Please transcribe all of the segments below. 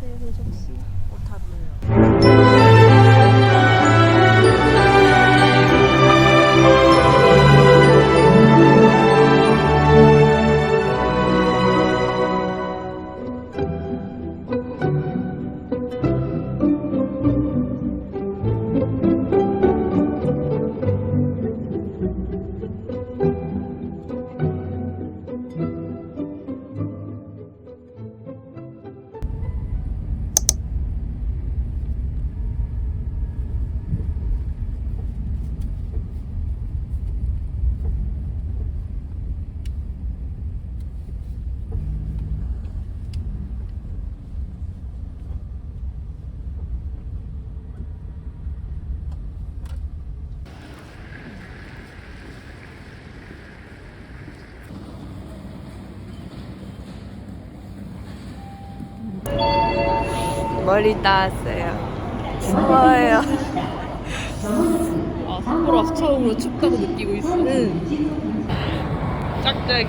안녕하세요, 혜정 씨. 오타루예요. 머리 따왔어요. 추워요. 아, 삿포로 처음으로 춥다고 느끼고 있어. 짝짝이.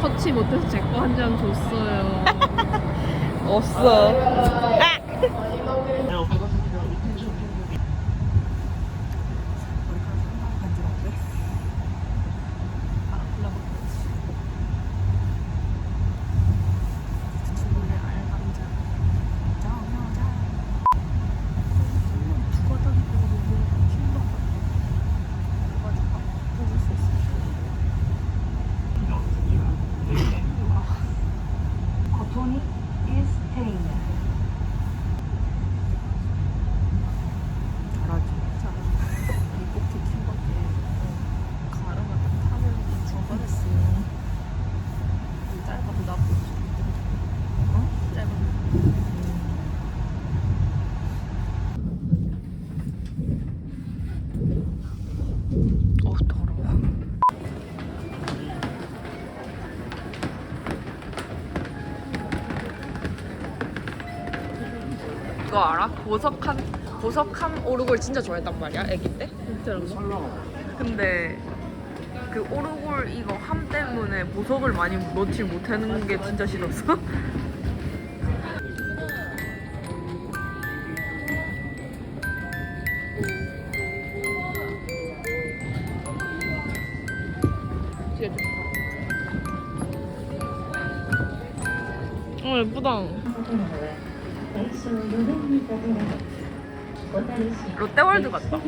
터치 못해서 제 거 한 장 줬어요. 없어. 가르마 딱 타면 저버렸어. 짧아도 나쁘지. 어? 짧아. 어 더러워. 이거 알아? 보석한 보석한 오르골 진짜 좋아했단 말이야, 아기 때. 진짜로? 근데 그 오르골 이거 함 때문에 보석을 많이 넣지 못하는 게 진짜 싫었어. 어 예쁘다. 롯데월드 같다.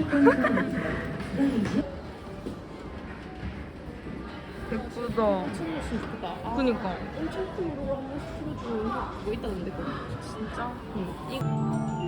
예쁘다. 그니까. 엄청 큰 우르고 한 번씩 풀어주는 뭐 있다는데 그거. 진짜? 응.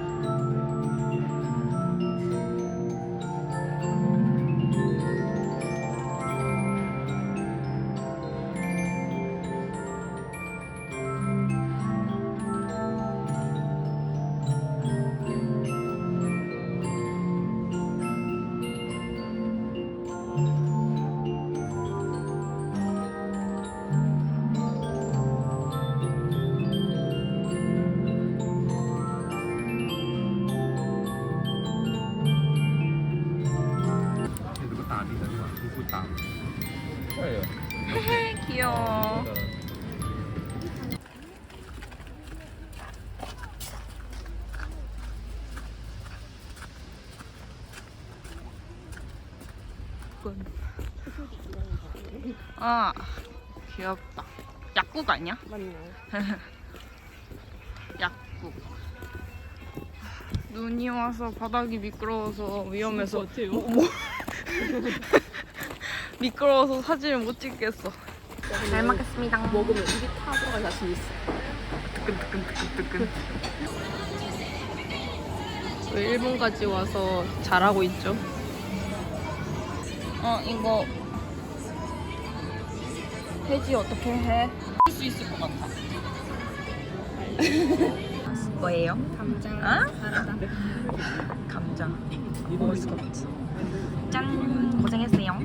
아 귀엽다. 약국 아니야? 맞네. 약국. 눈이 와서 바닥이 미끄러워서 위험해서 어때요? 미끄러워서 사진을 못 찍겠어. 잘 먹겠습니다. 먹으면 입이 타 들어갈 자신 있어. 뜨끈뜨끈뜨끈뜨끈. 왜 일본까지 와서 잘하고 있죠? 어 이거 해지 어떻게 해? 할 수 있을 것 같아. 뭐예요? 감자, 아? 감자. 먹을 수가 없지. 짠 고생했어요.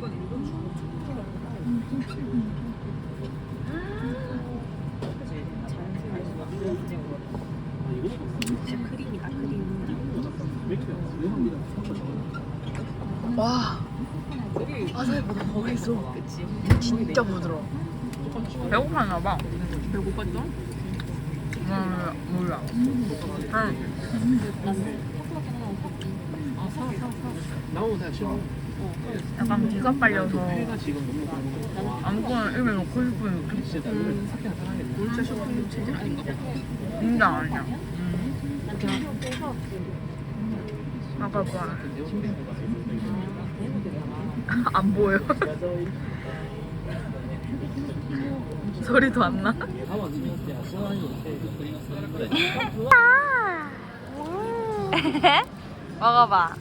와. 맛있어. 그치? 진짜 부드러워. 배고팠나 봐. 배고팠죠? 몰라. 몰라. 아, 약간 기가 빨려서 아무거나 입에 넣고 싶으면 넣고 싶어. 물체 쇼핑 체질 아닌가 봐. 진짜 아니야. 아까 봐. 안 보여. 소리도 안 나. 먹어봐.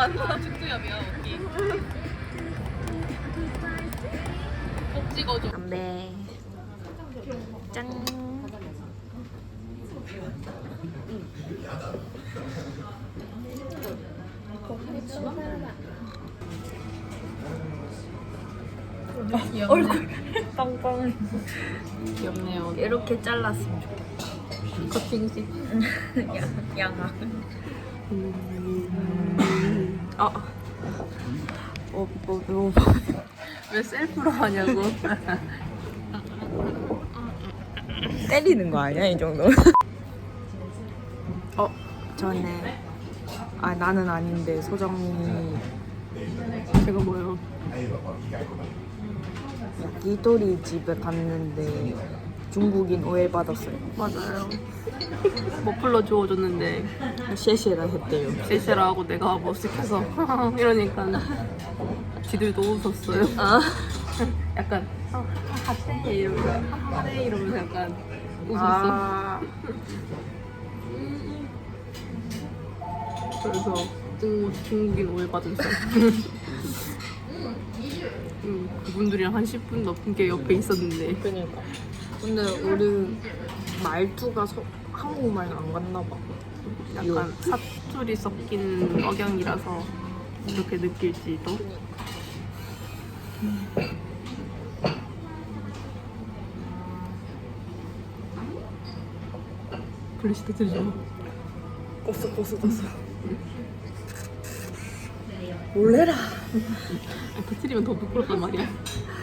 겨우동밖에 생각 안 나. 축구협이야 여기. 꼭 찍어줘. 담배. 짠. 얼굴 빵빵. 귀엽네요. 이렇게 잘랐으면 커팅식. 좋겠다. 양아. 아. 어, 뭐, 뭐, 왜 셀프로 하냐고. 때리는 거 아니야 이 정도? 어 전에 아 나는 아닌데 소정이 제가 뭐요? 야끼토리 집에 갔는데 중국인 오해받았어요. 맞아요. 머플러 주워줬는데 셰셰라 했대요. 셀세라 하고 내가 뭐 못시켜서 이러니까 지들도 웃었어요. 아, 약간 아, 하대 이러면서 하대 이러면서 약간 웃었어. 아 그래서 중, 중국인 오해받은 척. 음, 그분들이랑 한 10분 넘게 옆에 있었는데 그러니까. 근데 우리 말투가 서, 한국말 안 갔나 봐. 약간 사투리 섞인 억양이라서 이렇게 느낄지도. 플래시 터트리죠. 껐어 껐어 껐어. 몰래라. 아, 터트리면 더 부끄럽단 말이야.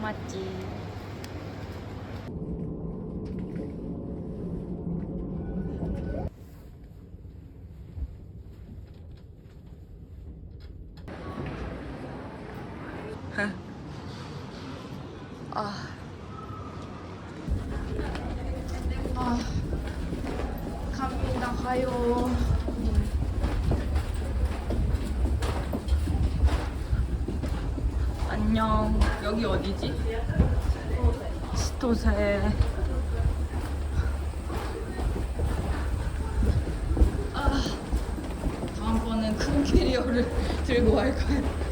맞지. 아. 아. 갑니다, 가요. 안녕. 여기 어디지? 시토세. 아, 다음 인테리어를 들고 갈 거야.